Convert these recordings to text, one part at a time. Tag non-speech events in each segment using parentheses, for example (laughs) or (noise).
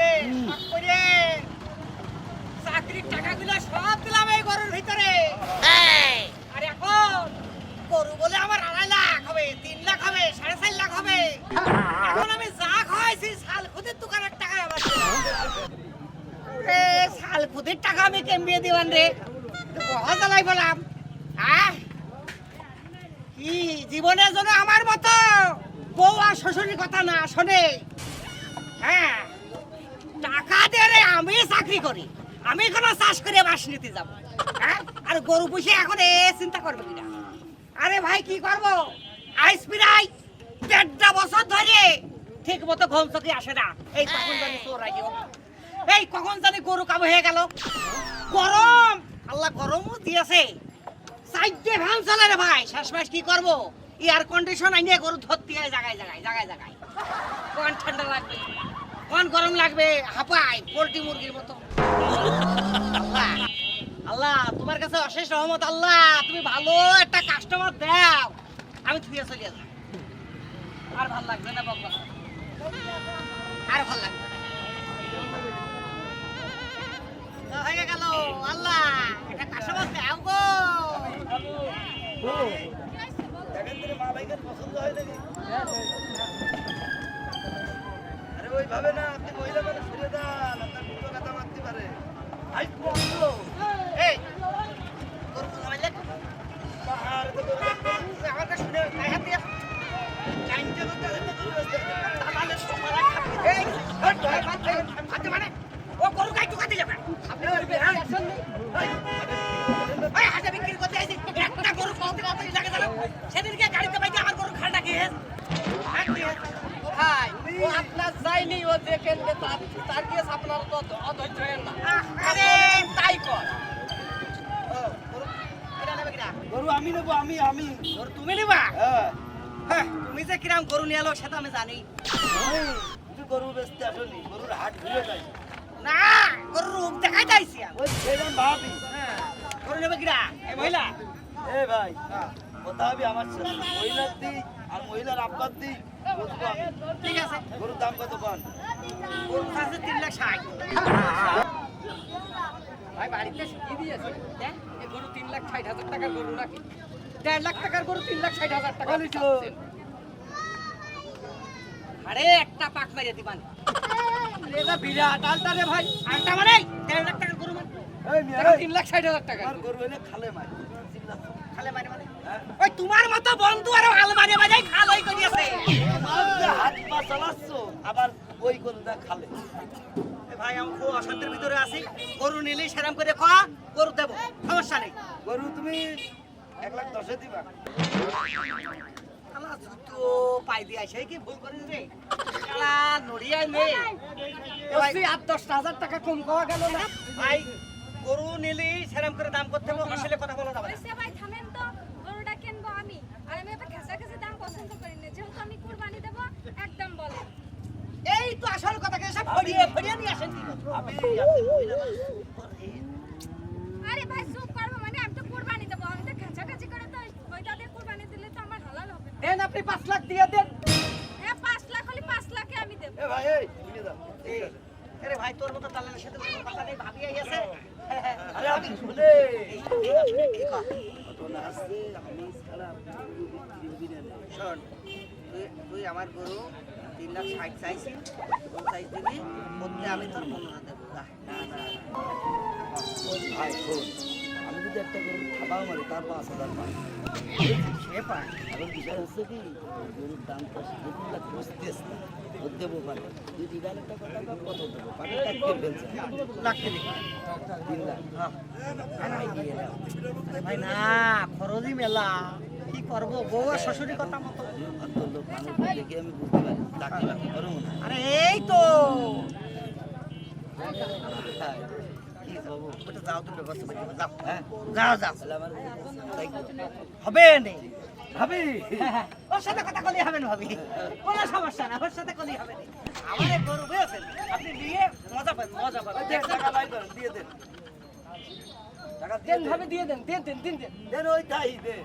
রে চাকরির টাকাগুলো সব দিলাম এই গরুর ভিতরে। আর এখন গরু বলে আমার আড়াই লাখ হবে তিন লাখ হবে সাড়ে চার লাখ হবে। এখন আমি যা খাওয়াইছি শাল খুদের দোকানের টাকা আমার। এ শাল খুদের টাকা আমি কেমবিয়ে দিবান রে? হজালাই বললাম আহ! কি জীবনের জন্য আমার মতো বউ আর শ্বশুরের কথা না শোনে? হ্যাঁ? টাকা দিয়ে রে আমি চাকরি করি। আমি কোনো চাষ করে বাস নিতে যাব। হ্যাঁ? আর গরু পুষে এখন এ চিন্তা করবে কিনা? আরে ভাই, কি করব? আইস পিরাই দেড়টা বছর ধরে ঠিক মতো ঘুম চোখে আসে না। এই কখন জানি চোর আইও এই কখন জানি গরু কাবু হয়ে গেল। গরম! আল্লাহ গরমও দিয়েছে। সাইডে ফ্যান চলে রে ভাই। শেষমেশ কি করব? এয়ার কন্ডিশন আইনে গরু ধরতে হয় জায়গায় জায়গায় জায়গায় জায়গায় কোন ঠান্ডা লাগবে? কোন গরম লাগবে? হাঁপাই, পোল্ট্রি মুরগির মতো। আল্লাহ আল্লাহ, তোমার কাছে অশেষ রহমত, আল্লাহ, তুমি ভালো একটা কাস্টমার দাও। আমি থুয়ে চলে যাই আর ভালো লাগবে না বাবা আর ভালো লাগবে আল্লাহ, একটা কাস্টমার দাও গো। ওইভাবে না আই বন্ধ! এই ভাত খাই, খাতে মানে ও গরু গাই টুকাতে যাবে আপনি বলবেন, হ্যাঁ? ওই হাটে বিক্রি করতে আইছি, একটা গরু কত কত টাকা দিলাম। সেদিনকে গাড়িতে বাইকে আমার গরু খান্ডা খেয়ে হ্যাঁ, ভাই ও আপনার যায়নি ও দেখেন যে তার তার কেস আপনার তো অধৈর্য হয়েন না আরে তাই কর এটা নেবে কিনা? গরু আমি নেব আমি আমি। গরু তুমি নিবা? হ্যাঁ। হ্যাঁ, তুমি যে কিরাম গরু নিয়ে এলো সেটা আমি জানি। তুমি গরু বেচতে আসনি গরুর হাট ঘুরে যাই। না গরুর রূপ দেখাই যাইছি ওই সেরকম ভাবি। হ্যাঁ, গরু নেবে কিনা এই মহিলা। এ ভাই কথা হবে আমার সাথে। মহিলার দিক আর মহিলার আব্বার আমি। ঠিক আছে। গরুর দাম কত পান? গরু আছে তিন লাখ ষাট। ভাই বাড়িতে কি দিয়েছে হ্যাঁ এই গরু তিন লাখ ষাট হাজার টাকার গরু নাকি? দেড় লাখ টাকার গরু তিন লাখ ষাট হাজার টাকা। আরে একটা পাক মেরে দিবান। এটা বিরাট আলটা রে ভাই। আরেকটা মানে দেড় লাখ টাকার গরু মানে। এই মিয়া, এটা এই, তিন লাখ ষাট হাজার টাকা গরু এনে খালে মার। খালে মারে মানে? হ্যাঁ? ওই তোমার মতো বন্ধু আরও আলমারি বাজাই খাল ওই করিয়েছে আমার হাত পা চালাচ্ছ আবার ওই গরুটা খালে। ভাই আমি খুব অশান্তির ভিতরে আছি। গরু নিলে সেরাম করে খাওয়া গরু দেবো সমস্যা নেই। গরু তুমি এক লাখ দশে দিবা। আমার জুতো পাই দিয়ে আসে কি ভুল করিস রে? শালা নড়িয়াই নেই ওসি হাজার টাকা কম পাওয়া গেল না। ভাই গরু নিলি সেরাম করে দাম করতে হবে আসলে কথা বলা যাবে না। ভাই থামেন তো গরুটা কিনবো আমি আর আমি এত ঘেঁষাঘেঁষি দাম পছন্দ করি না যেহেতু আমি কুরবানি দেবো একদম বলেন এই তো আসল কথা কে সব ফড়িয়ে ফড়িয়ে নিয়ে আসেন? আপনি আরে ভাই চুপ করব মানে আমি তো কুরবানি দেবো। আমি তো ঘেঁষাঘেঁষি করে তো কুরবানি দিলে তো আমার হালাল হবে দেন আপনি পাঁচ লাখ দিয়ে দেন। হ্যাঁ পাঁচ লাখ হলে পাঁচ লাখে আমি দেবো। এ ভাই এই নিয়ে যাও ঠিক আছে। আরে ভাই তোর মতো দালালের সাথে কোনো কথা নেই ভাবি আই আছে। আরে আমি শুনে কি আমি ছাড়া তুই আমার গরু তিন লাখ ষাট চাইছি। চাইছ দিবি মধ্যে আমি তোর পনেরো দেবো আমি যদি একটা গরু খাবাও মারি তার পাঁচ হাজার পাই। সে পায়। এখন বিষয় হচ্ছে কি গরুর দাম তো দু তিন লাখ বসতেছে ও দেবো পারে। দুই তিন হাজার টাকা টাকা কত দেবো? পারে টাকা ফেলছে। লাগতে দিবি। তিন লাখ। আড়াই দিয়ে দাও। আরে ভাই না খরচই মেলা। কি করব বউ আর কথা মতো মনে হয় আরে এই তো হ্যাঁ, হব হ্যাঁ নেই ভাবি ওর সাথে কথা কলি হবে না ভাবি কোনো সমস্যা না ওর সাথে কলি হবে না এক গরু বুঝেছেন আপনি নিয়ে মজা পাবেন মজা পাবেন দিয়ে দেন দিয়ে দেন ভাবে দিয়ে দেন দেন দেন দিন দেন। দেন ওই তাই দেন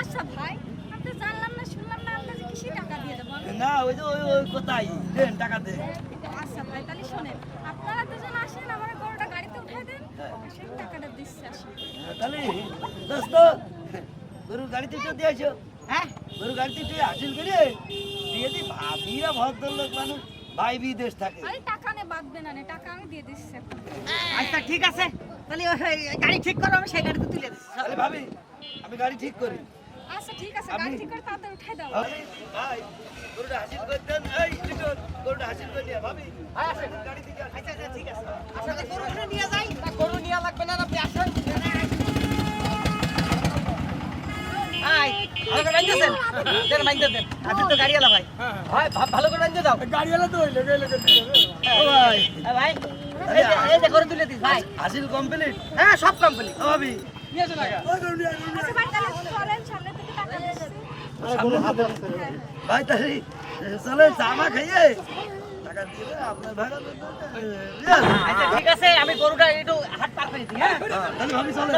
আচ্ছা ভাই আমি তো জানলাম না শুনলাম না আপনার যে কিসে টাকা দিয়ে দেবো না ওই যে ওই ওই কোথায়? দেন টাকা দেন আচ্ছা ভাই তাহলে শোনেন আপনারা দুজন আসেন আমার গরুটা গাড়িতে উঠাই দেন। আসেন টাকাটা দিচ্ছি আসেন। তাহলে দোস্ত গরুর গাড়িতে একটু দিয়ে আসো হ্যাঁ? গরুর গাড়িতে একটু হাসিল করে দিয়ে দি ভাবিরা ভদ্রলোক মানুষ ভাই বিদেশ থাকে। আরে টাকা নে বাঁধবে না নে টাকা আমি দিয়ে দিচ্ছি আচ্ছা ঠিক আছে। তাহলে গাড়ি ঠিক করো আমি সেই গাড়িতে তুলে দিচ্ছি। তাহলে ভাবি আমি গাড়ি ঠিক করি। আচ্ছা ঠিক আছে আপনি- গাড়ি ঠিক করে তাড়াতাড়ি উঠাই দাও। ভাই গরুটা হাসিল করে দেন। এই লিটন গরুটা হাসিল করে নিয়ে ভাবি আসেন। গাড়ি থেকে আচ্ছা আচ্ছা ঠিক আছে। আসলে গরুগুলো নিয়ে যাই। না গরু নেওয়া লাগবে না আপনি আসেন। আই ভালো করে রাখতেছেন দেন। মাইন্ড দেন। আপনি তো গাড়ি আলা ভাই ভাই ভালো করে রান্ধে দাও। ও ভাই। এ ভাই। এই যে গরু তুলে দিস ভাই। হাসিল কমপ্লিট হ্যাঁ সব কমপ্লিট ও নিয়ে আসেন আগে আচ্ছা ভাই তাহলে চলেন সামনে থেকে টাকা দিচ্ছি সামনে ভাই তাহলে চলে জামা খাইয়ে। টাকা দিয়ে আপনার ভাড়া আচ্ছা ঠিক আছে আমি গরুটা একটু হাত পার করে দিই হ্যাঁ? হ্যাঁ, তাহলে ভাবি চলে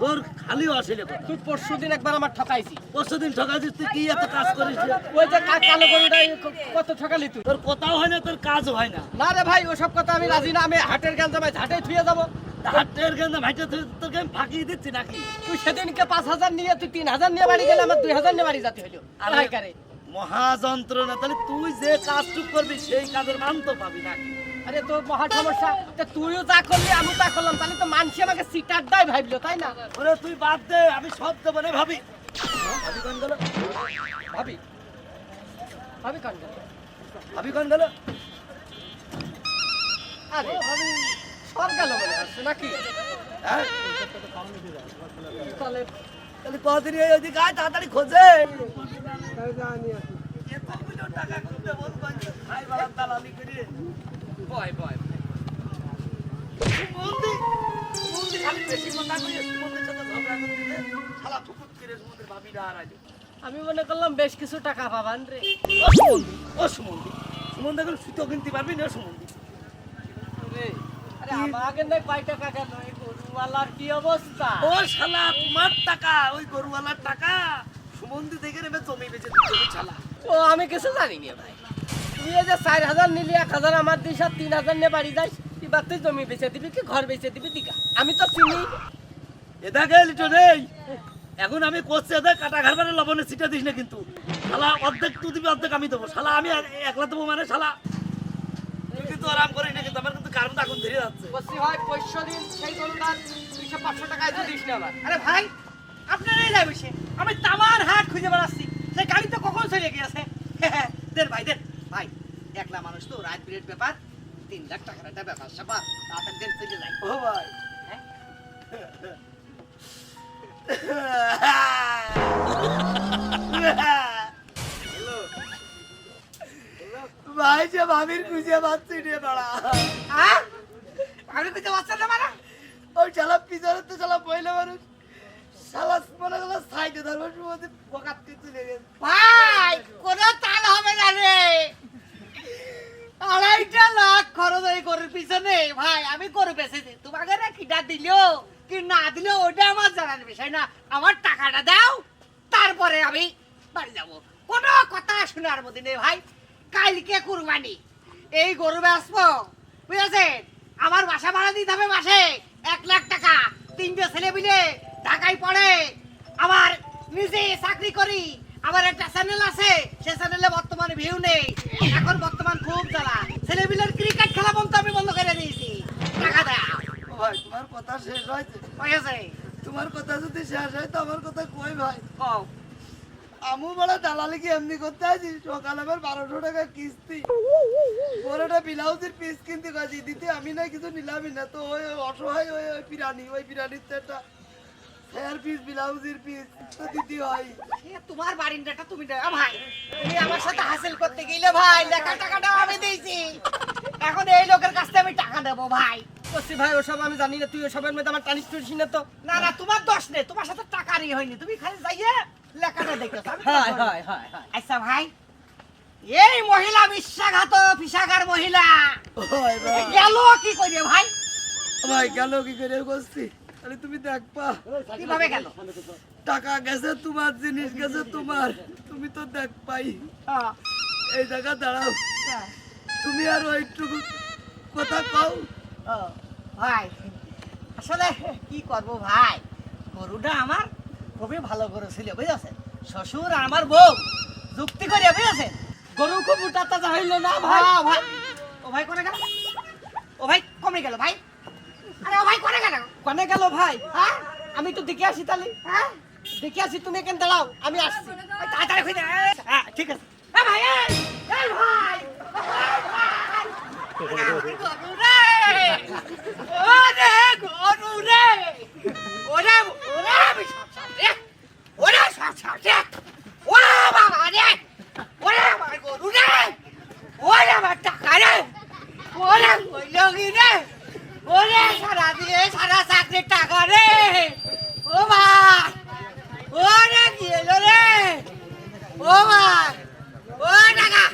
তোর খালিও আসলে তুই পরশু দিন একবার আমার ঠকাইছি পরশু দিন তুই কি এত কাজ করিস ওই যে কালো গরুটা কত ঠকালি তুই? তোর কথাও হয় না তোর কাজও হয় না। না রে ভাই ওসব কথা আমি রাজি না আমি হাটের গান জামাই হাটে থুয়ে যাব। হাটের ভাইটা তোকে আমি ফাঁকিয়ে দিচ্ছি নাকি? তুই সেদিনকে পাঁচ হাজার নিয়ে তুই তিন হাজার নিয়ে বাড়ি গেলে আমার দুই হাজার নিয়ে বাড়ি যেতে হলো আরে- আড়াই কারে মহা যন্ত্রণা তাহলে তুই যে কাজটুক করবি সেই কাজের মান তো পাবি নাকি? আরে তোর মহা সমস্যা। তা তুইও যা করলি আমি তা করলাম। তাহলে তো মানসি আমাকে সিটার দায় ভাবলো তাই না? ওরে তুই বাদ দে আমি সব দেবো না ভাবি। ভাবি কোন গেল। ভাবি। ভাবি কান ভাবি কোন গেল। আরে সব গেল বলে আসছে নাকি? হ্যাঁ? তাহলে তাহলে কদিন এই ওদিকে আয় তাড়াতাড়ি খোঁজে। টাকা করতে বল পাঁচ খাই বাড়ার দালালি করে। আমি মনে করলাম বেশ কিছু টাকা পাবান রে। ও সুমন্দি সুমন্দি। এখন সুতো কিনতে পারবি না সুমন্দি। আমাকে কয় টাকা কেন এই গরুওয়ালার কি অবস্থা? ও শালা তোমার টাকা ওই গরুওয়ালার টাকা। সুমন্দি থেকে নেবে জমি বেচে দিতে শালা। ও আমি কিছু জানি না ভাই। তুই যে চার হাজার নিলি এক হাজার আমার দিস আর তিন হাজার নিয়ে বাড়ি যাস এবার তুই জমি বেচে দিবি কি ঘর বেচে দিবি দিকা আমি তো চিনি। এদাকে লিটো নেই। এখন আমি করছি এদের কাটা ঘর মানে লবণে সিটা দিস না কিন্তু। শালা অর্ধেক তুই দিবি অর্ধেক আমি দেবো। শালা আমি এক- একলা দেবো মানে শালা। তুই কিন্তু আরাম করিস না কিন্তু আমার কিন্তু এখন ধরে যাচ্ছে। বসি হয় পয়সা দিন সেই গরুটার দুইশো পাঁচশো টাকায় তো দিস না আমার আরে ভাই আপনারাই আমি তামার হাট খুঁজে বেড়াচ্ছি। সেই গাড়ি তো কখন চলে গিয়েছে? দেন ভাই দেন। ভাই একলা মানুষ তো রাত বিরেট ব্যাপার তিন লাখ টাকার একটা ব্যাপার স্যাপার তাড়াতাড়ি দেন চলে যাই। ও ভাই। (laughs) ভাই যে ভাবির খুঁজে পাচ্ছি রে বাড়া হ্যাঁ? আমি খুঁজে পাচ্ছেন না মানে? ওই শালা পিছনে তো শালা পয়লা মানুষ। শালা মনে গেল সাইডে ধরবো সুমতি বকাত কিছু লেগে ভাই কোনো তাল হবে না রে। আড়াইটা লাখ খরচ এই গরুর পিছনে। ভাই, আমি গরু বেঁচেছি। তোমাকে না কিটা দিল? কি না দিল? ওটা আমার জানার বিষয় না। আমার টাকাটা দাও, তারপরে আমি বাড়ি যাব। কোনো কথা শোনার মধ্যে নেই, ভাই। কালকে কুরবানি। এই গরু বেচবো, বুঝেছেন? আমার বাসা ভাড়া দিতে হবে মাসে এক লাখ টাকা। তিনটে ছেলে মিলে ঢাকায় পড়ে। আমার নিজে চাকরি করি। আমার একটা চ্যানেল আছে সে চ্যানেলে বর্তমানে ভিউ নেই এখন বর্তমান খুব জ্বালা ছেলেপিলের ক্রিকেট খেলা বন্ধ আমি বন্ধ করে দিয়েছি টাকা দাও ও ভাই তোমার কথা শেষ হয়েছে হয়েছে তোমার কথা যদি শেষ হয় তো আমার কথা কই ভাই? কও। আমু বড় দালালি কি এমনি করতে আছি সকাল আমার বারোশো টাকা কিস্তি। বড়টা ব্লাউজের পিস কিনতে গেছি দিতে আমি না কিছু নিলামই না তো ওই অসহায় ওই ওই পিরানি ওই পিরানির তো একটা হেয়ার পিস ব্লাউজের পিস তো দিতে হয়। তোমার বারিন্দাটা তুমি দাও ভাই। তুমি আমার সাথে হাসিল করতে গেলে ভাই লেখা টাকাটাও আমি দিয়েছি। এখন এই লোকের কাছ থেকে আমি টাকা দেবো ভাই। বসি ভাই ওসব আমি জানি না তুই ওসবের মধ্যে আমার টানিস টুনিস না তো। না না তোমার দোষ নেই তোমার সাথে টাকারই হয়নি তুমি খালি যাইয়ে লেখাটা দেখতেছ আমি হয় হয় হয় হয়। আচ্ছা ভাই এই মহিলা বিশ্বাঘাত পিসাগার মহিলা। গেল কি করে ভাই? ভাই গেল কি করে করছি আরে তুমি দেখবা কীভাবে গেল? টাকা গেছে তোমার জিনিস গেছে তোমার তুমি তো দেখ পাই। হ্যাঁ, এই জায়গা দাঁড়াও। হ্যাঁ। তুমি আর ওইটুকু কথা কও। ভাই আসলে কি করব ভাই? গরুটা আমার খুবই ভালো গরু ছিল বুঝেছেন শ্বশুর আর আমার বউ যুক্তি করে বুঝেছেন গরু খুব উঠা তাজা হইল না ভাই? ভাই ভাই। ও ভাই কোনে গেল? ও ভাই কমে গেল ভাই। আরে ও ভাই কোনে গেল? কনে গেল ভাই? হ্যাঁ? আমি তো দেখে আসি তাহলে। হ্যাঁ? দেখে আসি তুমি এখানে দাঁড়াও আমি আসছি। ওই তাড়াতাড়ি খুঁজে হ্যাঁ ঠিক আছে। এ ভাই ভাই এই ভাই (laughs) গরু রে ও রে গরু রে। ওরে ওরে আমি সব সব রে ওরে সব সব ও বাবা রে ওরে আমার গরু রে। ওরে আমার টাকা রে। ওরে রে। ওরে সারা দিয়ে সারা চাকরির টাকা ও ভাই ওরে কি এলো রে? ও ভাই ও টাকা।